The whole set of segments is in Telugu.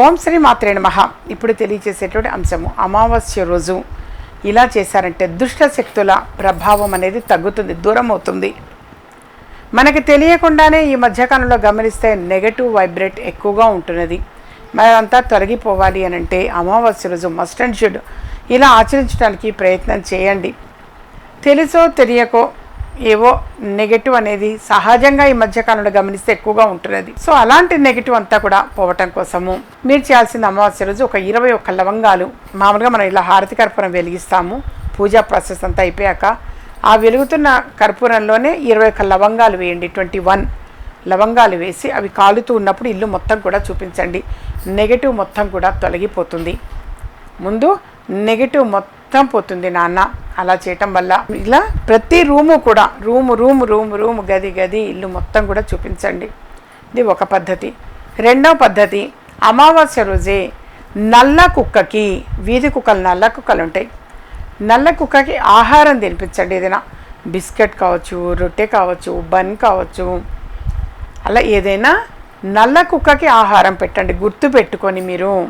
ఓం శ్రీ మాత్రే నమ. ఇప్పుడు తెలియజేసేటువంటి అంశము అమావాస్య రోజు. ఇలా చేశారంటే దుష్ట శక్తుల ప్రభావం అనేది తగ్గుతుంది దూరం అవుతుంది. మనకి తెలియకుండానే ఈ మధ్యకాలంలో గమనిస్తే నెగటివ్ వైబ్రేట్ ఎక్కువగా ఉంటున్నది. మరి అంతా తొలగిపోవాలి అని అంటే అమావాస్య రోజు మస్ట్ అండ్ షుడ్ ఇలా ఆచరించడానికి ప్రయత్నం చేయండి. తెలుసో తెలియకో ఏవో నెగటివ్ అనేది సహజంగా ఈ మధ్యకాలంలో గమనిస్తే ఎక్కువగా ఉంటున్నది. సో అలాంటి నెగటివ్ అంతా కూడా పోవటం కోసము మీరు చేయాల్సిన అమావాస్య రోజు ఒక ఇరవై ఒక్క లవంగాలు మామూలుగా మనం ఇలా హారతి కర్పూరం వెలిగిస్తాము. పూజా ప్రాసెస్ అంతా అయిపోయాక ఆ వెలుగుతున్న కర్పూరంలోనే ఇరవై ఒక్క లవంగాలు వేయండి. ట్వంటీ వన్ లవంగాలు వేసి అవి కాలుతూ ఉన్నప్పుడు ఇల్లు మొత్తం కూడా చూపించండి. నెగటివ్ మొత్తం కూడా తొలగిపోతుంది. ముందు నెగటివ్ మొత్తం పోతుంది నాన్న. అలా చేయటం వల్ల ఇలా ప్రతి రూము కూడా రూము రూము రూము రూము గది గది ఇల్లు మొత్తం కూడా చూపించండి. ఇది ఒక పద్ధతి. రెండవ పద్ధతి అమావాస్య రోజే నల్ల కుక్కకి వీధి కుక్కలు నల్ల కుక్కలు ఉంటాయి. నల్ల కుక్కకి ఆహారం తినిపించండి ఏదైనా. బిస్కెట్ కావచ్చు రొట్టె కావచ్చు బన్ కావచ్చు. అలా ఏదైనా నల్ల కుక్కకి ఆహారం పెట్టండి. గుర్తు పెట్టుకొని మీరు.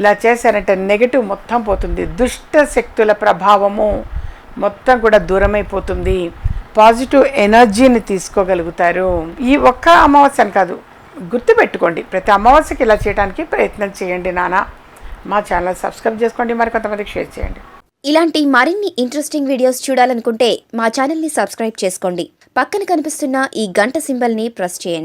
ఇలా చేశారంటే నెగటివ్ మొత్తం పోతుంది. దుష్ట శక్తుల ప్రభావము మొత్తం కూడా దూరమైపోతుంది. పాజిటివ్ ఎనర్జీని తీసుకోగలుగుతారు. ఈ ఒక్క అమావాస్య అని కాదు గుర్తుపెట్టుకోండి. ప్రతి అమావాస్యకి ఇలా చేయడానికి ప్రయత్నం చేయండి నాన్న మా ఛానల్ సబ్స్క్రైబ్ చేసుకోండి మరి కొంతమందికి షేర్ చేయండి. ఇలాంటి మరిన్ని ఇంట్రెస్టింగ్ వీడియోస్ చూడాలనుకుంటే మా ఛానల్ని సబ్స్క్రైబ్ చేసుకోండి. పక్కన కనిపిస్తున్న ఈ గంట సింబల్ని ప్రెస్ చేయండి.